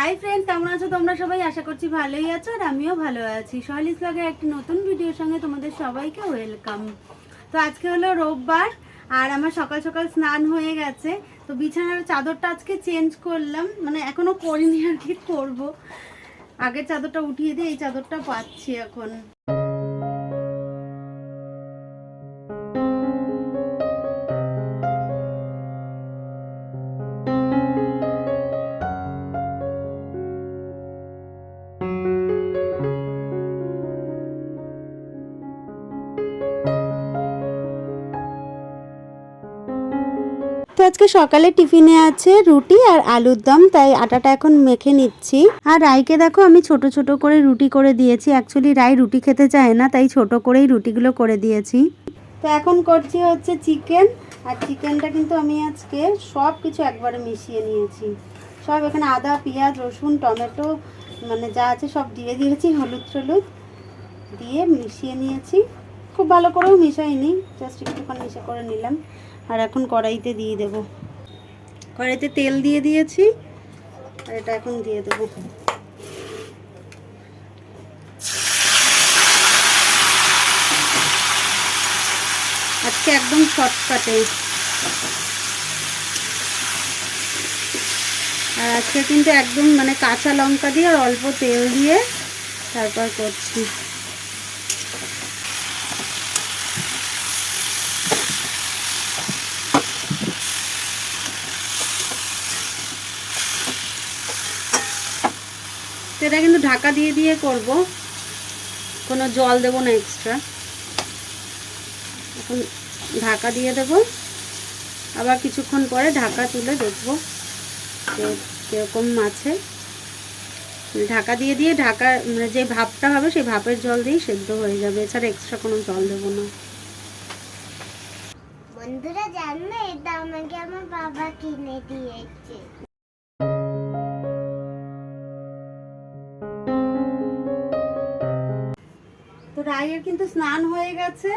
Hi friend কেমন আছো? তোমরা সবাই? আশা করছি ভালোই আছো আর আমিও ভালো আছি। সহলিস ব্লগের একটি নতুন ভিডিওর সঙ্গে তোমাদের সবাইকে ওয়েলকাম তো আজকে হলো রোববার আর আমার সকাল সকাল স্নান হয়ে গেছে। তো বিছানার চাদরটা আজকে চেঞ্জ করলাম। মানে এখনও করিনি আর কি করব। আগের চাদরটা উঠিয়ে দিয়ে এই চাদরটা পাচ্ছি এখন। তো আজকে সকালে টিফিনে আছে রুটি আর আলুর দম, তাই আটাটা এখন মেখে নিচ্ছি। আর রাইকে দেখো, আমি ছোট ছোট করে রুটি করে দিয়েছি। অ্যাকচুয়ালি রাই রুটি খেতে চায় না, তাই ছোট করেই রুটিগুলো করে দিয়েছি। তো এখন করছি হচ্ছে চিকেন, আর চিকেনটা কিন্তু আমি আজকে সব কিছু একবারে মিশিয়ে নিয়েছি। সব এখানে আদা, পেঁয়াজ, রসুন, টমেটো মানে যা আছে সব দিয়ে দিয়েছি, হলুদ টলুদ দিয়ে মিশিয়ে নিয়েছি। খুব ভালো করেও মিশাইনি জাস্ট একটুখানি মিশে করে নিলাম। আর এখন কড়াইতে দিয়ে দেব। কড়াইতে তেল দিয়ে দিয়েছি, আর এটা এখন দিয়ে দেবো। আজকে একদম শর্টকাটে। আর আজকে কিন্তু একদম মানে কাঁচা লঙ্কা দিয়ে আর অল্প তেল দিয়ে তারপর করছি। তো এটা কিন্তু ঢাকা দিয়ে দিয়ে করব। কোনো জল দেব না এক্সট্রা এখন ঢাকা দিয়ে দেব। আবার কিছুক্ষণ পরে ঢাকা তুলে দেখব কীরকম আছে ঢাকা দিয়ে দিয়ে ঢাকা মানে যে ভাপটা হবে সেই ভাপের জল দিয়েই সেদ্ধ হয়ে যাবে। এছাড়া এক্সট্রা কোনো জল দেবো না। বন্ধুরা জানো, এটা আমাকে আমার বাবা কিনে দিয়েছে। রায়ের কিন্তু স্নান হয়ে গেছে।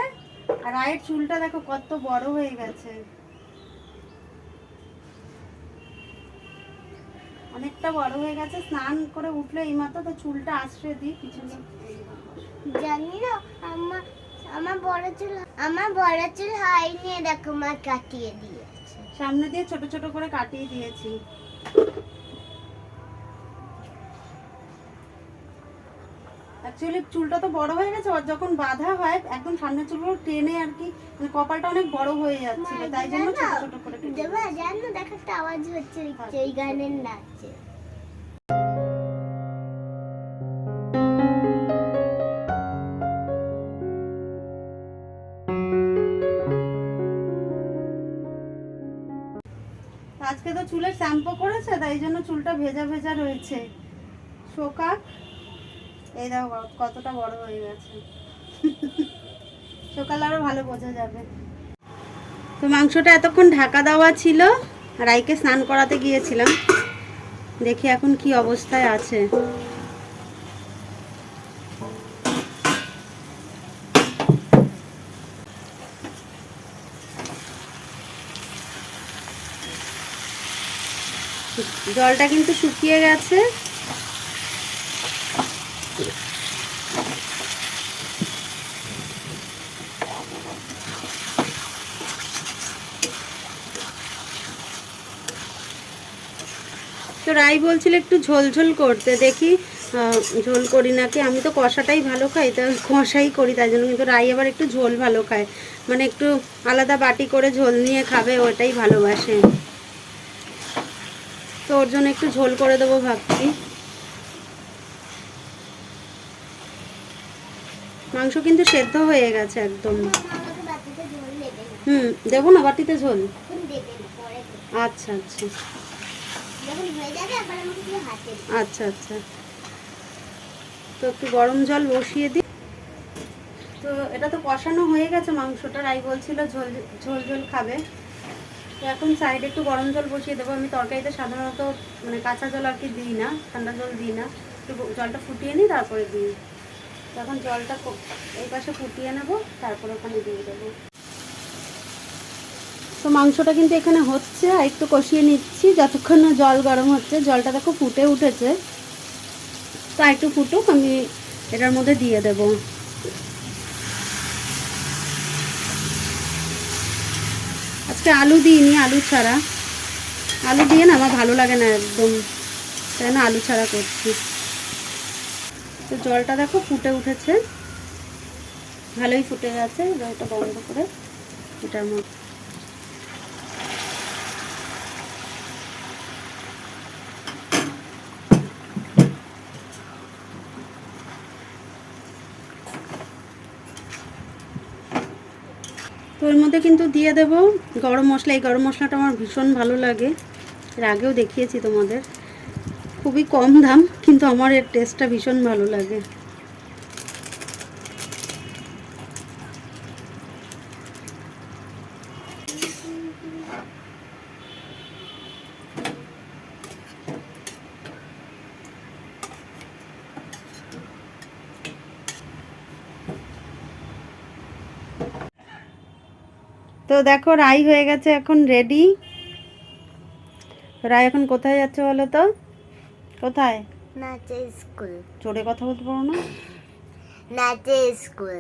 আর রায়ের চুলটা দেখো কত বড় হয়ে গেছে। অনেকটা বড় হয়ে গেছে স্নান করে উঠলে এইমাত্র তো চুলটা আশ্রয় দিই পিছনে। জানি না আমার আমার বড় চুল আমার বড় চুল হয়নি দেখো মা কাটিয়ে দিয়েছে। সামনে দিয়ে ছোট ছোট করে কাটিয়ে দিয়েছি। অ্যাকচুয়ালি চুলটা তো বড় হয়ে গেছে আর যখন বাঁধা হয় একদম সামনের চুলগুলো টেনে আর কি মানে কপালটা অনেক বড় হয়ে যাচ্ছে তাই জন্য ছোট ছোট করে দেবা জানো দেখো একটা আওয়াজ হচ্ছে এই গানের নাচে। আজকে তো চুলে শ্যাম্পু করেছে তাই জন্য চুলটা ভেজা ভেজা রয়েছে। শোকাক। এই দেখো কতটা বড় হয়ে গেছে। সকালে আরও ভালো বোঝা যাবে। তো মাংসটা এতক্ষণ ঢাকা দেওয়া ছিল রাইকে স্নান করাতে গিয়েছিলাম। দেখি এখন কি অবস্থায় আছে। জলটা কিন্তু শুকিয়ে গেছে। তো রাই বলছিল একটু ঝোল ঝোল করতে, দেখি ঝোল করি নাকি। আমি তো কষাটাই ভালো খাই, তা কষাই করি, তাই জন্য কিন্তু রাই আবার একটু ঝোল ভালো খায়। মানে একটু আলাদা বাটি করে ঝোল নিয়ে খাবে, ওটাই ভালোবাসে। তো ওর জন্য একটু ঝোল করে দেবো ভাবছি। মাংস কিন্তু সেদ্ধ হয়ে গেছে একদম। হুম, দেবো না বাটিতে ঝোল। আচ্ছা আচ্ছা। আচ্ছা আচ্ছা। তো একটু গরম জল বসিয়ে দিই। তো এটা তো কষানো হয়ে গেছে মাংসটা, রাই বলছিল ঝোল ঝোল ঝোল খাবে। তো এখন সাইডে একটু গরম জল বসিয়ে দেবো। আমি তরকারিতে সাধারণত মানে কাঁচা জল আর কি দিই না, ঠান্ডা জল দিই না। একটু জলটা ফুটিয়ে নিই, তারপরে দিই। তখন জলটা এই পাশে ফুটিয়ে নেব, তারপরে ওখানে দিয়ে দেবো। তো মাংসটা কিন্তু এখানে হচ্ছে, আর একটু কষিয়ে নিচ্ছি। যতক্ষণ না জল গরম হচ্ছে, জলটা দেখো ফুটে উঠেছে। তো একটু ফুটুক, আমি এটার মধ্যে দিয়ে দেব। আজকে আলু দিইনি, আলু ছাড়া। আলু দিয়ে না আমার ভালো লাগে না একদম। তাই না আলু ছাড়া করছি। তো জলটা দেখো ফুটে উঠেছে। ভালোই ফুটে গেছে এটা বন্ধ করে এটার মধ্যে। তো এর মধ্যে কিন্তু দিয়ে দেব গরম মশলা। এই গরম মশলাটা আমার ভীষণ ভালো লাগে। এর আগেও দেখিয়েছি তোমাদের। খুবই কম দাম, কিন্তু আমার এর টেস্টটা ভীষণ ভালো লাগে। তো দেখো রাই হয়ে গেছে এখন রেডি রাই এখন কোথায় যাচ্ছে বলো তো? কোথায়? নাচে স্কুল। জোরে কথা বলতে পারো না? নাচে স্কুল।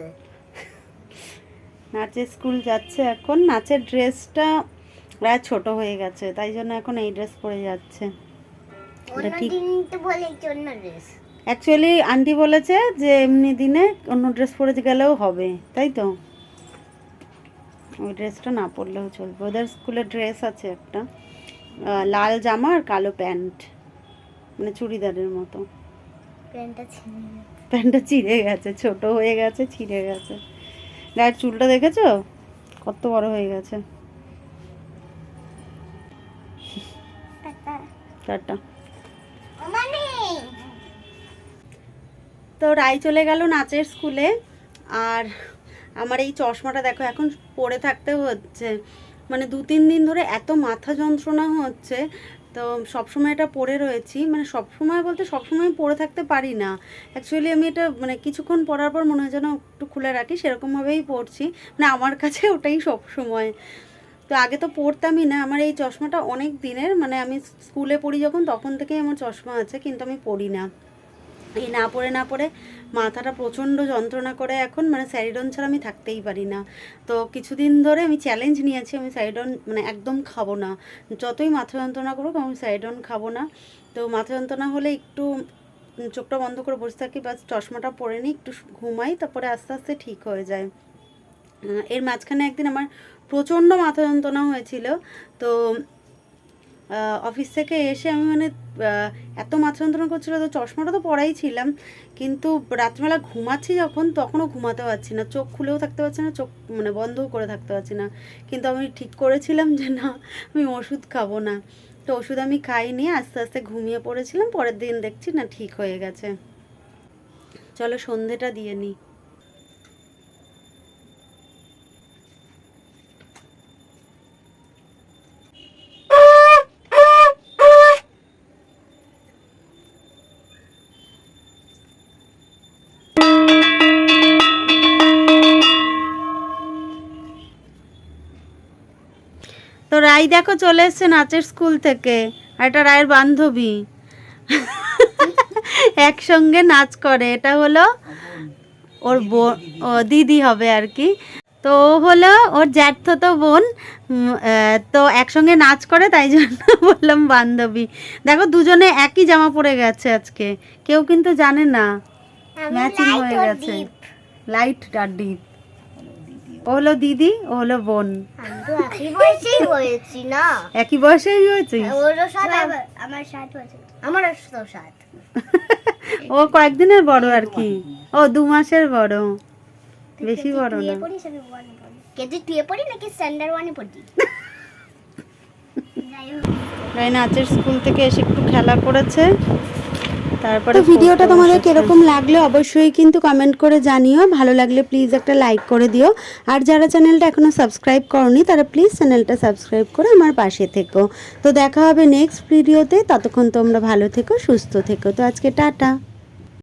নাচের স্কুল যাচ্ছে এখন। নাচের ড্রেসটা রায় ছোট হয়ে গেছে তাই জন্য এখন এই ড্রেস পরে যাচ্ছে। অ্যাকচুয়ালি আন্টি বলেছে যে এমনি দিনে অন্য ড্রেস পরে গেলেও হবে তাই তো? ওই ড্রেসটা না পরলেও চলবে। ওদের স্কুলের ড্রেস আছে একটা লাল জামা আর কালো প্যান্ট মানে চুড়িদারের মতো। প্যান্টটা ছিঁড়ে গেছে। প্যান্টটা চিড়ে গেছে ছোট হয়ে গেছে ছিঁড়ে গেছে। গায়ের চুলটা দেখেছ? কত বড় হয়ে গেছে। টাটা। তো রায় চলে গেল নাচের স্কুলে আর আমার এই চশমাটা দেখো, এখন পরে থাকতে হচ্ছে। মানে দু, তিন দিন ধরে এত মাথা যন্ত্রণা হচ্ছে, তো সবসময় এটা পরে রয়েছি। মানে সবসময় বলতে সবসময় পরে থাকতে পারি না। অ্যাকচুয়ালি আমি এটা মানে কিছুক্ষণ পরার পর মনে হয় যেন একটু খুলে রাখি, সেরকমভাবেই পরছি। মানে আমার কাছে ওটাই সব সময় তো আগে তো পড়তামই না, আমার এই চশমাটা অনেক দিনের। মানে আমি স্কুলে পড়ি যখন, তখন থেকেই আমার চশমা আছে, কিন্তু আমি পড়ি না। এই না পড়ে না পড়ে মাথাটা প্রচণ্ড যন্ত্রণা করে এখন মানে স্যারিডন ছাড়া আমি থাকতেই পারি না। তো কিছুদিন ধরে আমি চ্যালেঞ্জ নিয়েছি, আমি স্যারিডন মানে একদম খাব না। যতই মাথা যন্ত্রণা করুক, আমি স্যারিডন খাব না। তো মাথা যন্ত্রণা হলে একটু চোখটা বন্ধ করে বসে থাকি, বাস চশমাটা পরে নিই, একটু ঘুমাই, তারপরে আস্তে আস্তে ঠিক হয়ে যায়। এর মাঝখানে একদিন আমার প্রচণ্ড মাথা যন্ত্রণা হয়েছিল। তো অফিস থেকে এসে আমি মানে এত মাছ যন্ত্রণা করছিল তো চশমাটা তো পরাই ছিলাম, কিন্তু রাত্রিবেলা ঘুমাচ্ছি যখন, তখনও ঘুমাতে পারছি না। চোখ খুলেও থাকতে পারছি না, চোখ মানে বন্ধও করে থাকতে পারছি না। কিন্তু আমি ঠিক করেছিলাম যে না, আমি ওষুধ খাব না। তো ওষুধ আমি খাইনি, আস্তে আস্তে ঘুমিয়ে পড়েছিলাম, পরের দিন দেখছি না ঠিক হয়ে গেছে। চলো সন্ধেটা দিয়ে নিই। রাই দেখো চলে এসছে নাচের স্কুল থেকে আর এটা রায়ের বান্ধবী। একসঙ্গে নাচ করে এটা হলো ওর বোন ও দিদি হবে আর কি। তো ও হলো ওর জ্যাঠতো বোন তো একসঙ্গে নাচ করে তাই জন্য বললাম বান্ধবী। দেখো দুজনে একই জামা পরে গেছে আজকে কেউ কিন্তু জানে না। ম্যাচিং হয়ে গেছে। লাইট আর ডিপ ও হলো দিদি ও হলো বোন। একই বয়সেই হয়েছি না? একই বয়সেই ওরও সাত আমার সাত বছর। আমার তো সাত। ও কয়েকদিনের বড় আর কি। ও দু মাসের বড়। বেশি বড় না। কেজি টুয়ে পড়ি নাকি স্ট্যান্ডার্ড ওয়ানে পড়ি? রাই নাচের স্কুল থেকে এসে একটু খেলা করেছে। তারপরে ভিডিওটা তোমাদের। কীরকম লাগল অবশ্যই কিন্তু কমেন্ট করে জানিও। ভালো লাগলে প্লিজ একটা লাইক করে দিও। আর যারা চ্যানেলটা এখনও সাবস্ক্রাইব করনি তারা প্লিজ চ্যানেলটা সাবস্ক্রাইব করে আমার পাশে থেকো। তো দেখা হবে নেক্সট ভিডিওতে ততক্ষণ তোমরা ভালো থেকো সুস্থ থেকো। তো আজকে টাটা।